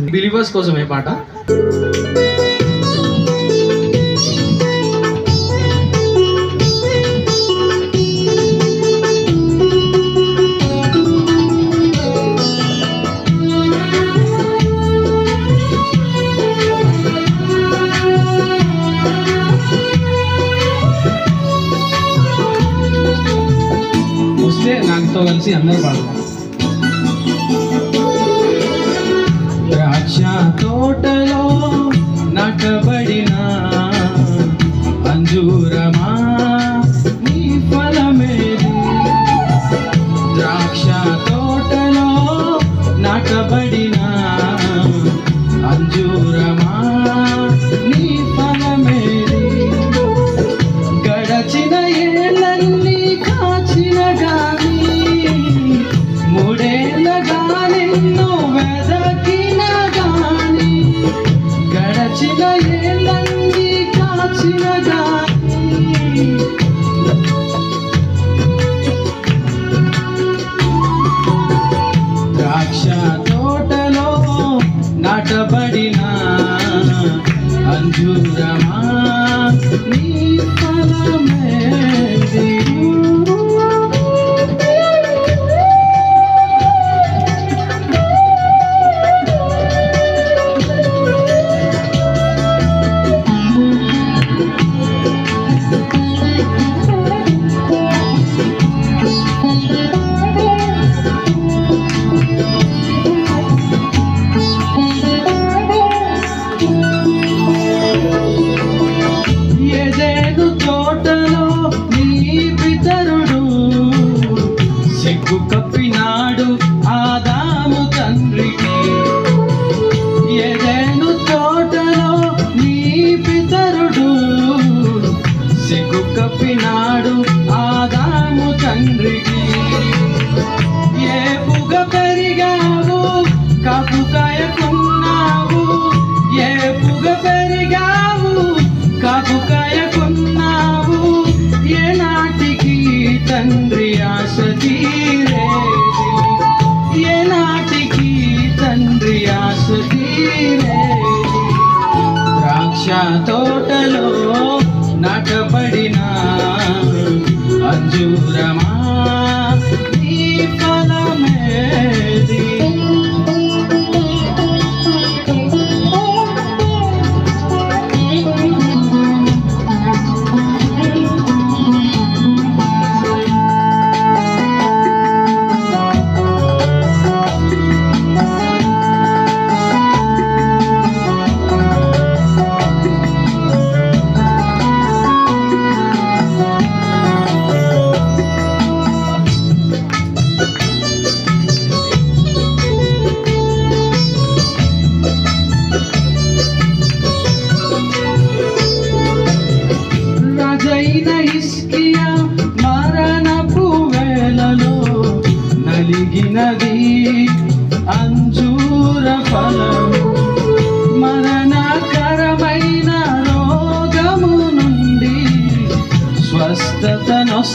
Believers కోసం ఏ పాట? వస్తే నాకుతో కలిసి అందరూ పాడతారు. ద్రాక్ష తోటలో నటబడిన అంజూరమా గడచిన ఏళ్ళన్నీ కాచిన ద్రాక్ష తోటలో నాటబడిన అంజూరమా? నీ తోటలో నాటబడిన అంజూరా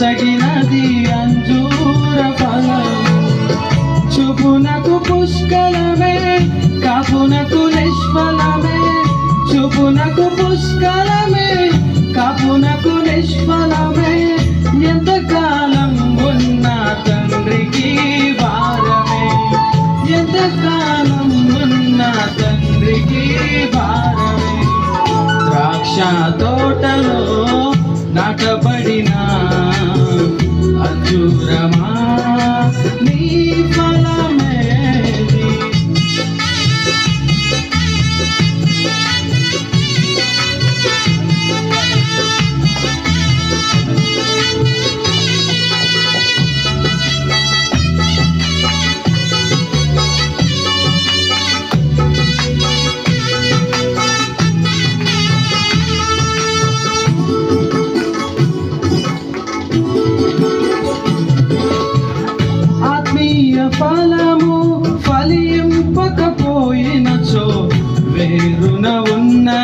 స్వస్థత అంజూర ఫలము చూపునకు పుష్కలమే కాపునకు నిష్ఫలమే. చూపునకు పుష్కలమే కాపునకు నిష్ఫలమే. ఎంతకాలం ఉన్న తండ్రికి భారమే. ఎంతకాలం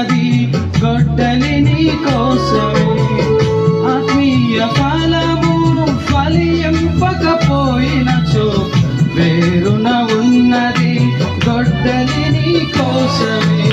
ఉన్నది గొడ్డలి నీ కోసమే. ఆత్మీయ ఫలము ఫలింపకపోయినచో వేరున ఉన్నది గొడ్డలి నీ నీ కోసమే.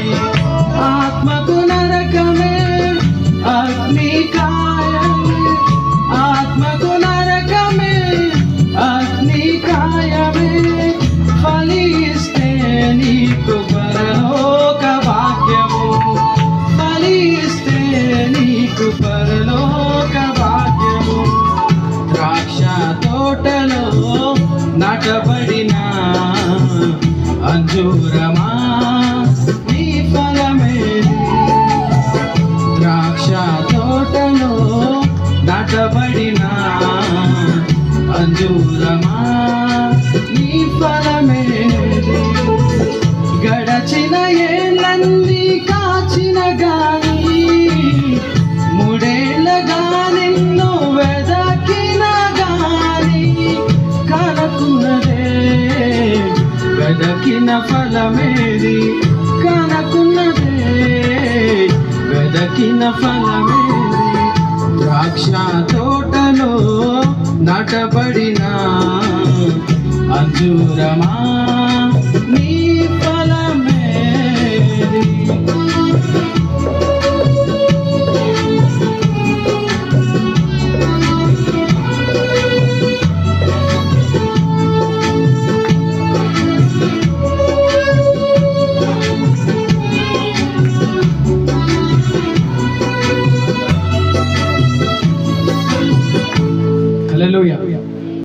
నాటబడిన అంజూరమా? నీ ఫలమే. ద్రాక్ష తోటలో నాటబడిన అంజూర ఫలమేది? కనకున్నదే వెదకిన ఫలమేది? ద్రాక్ష తోటలో నాటబడిన అంజూరమా?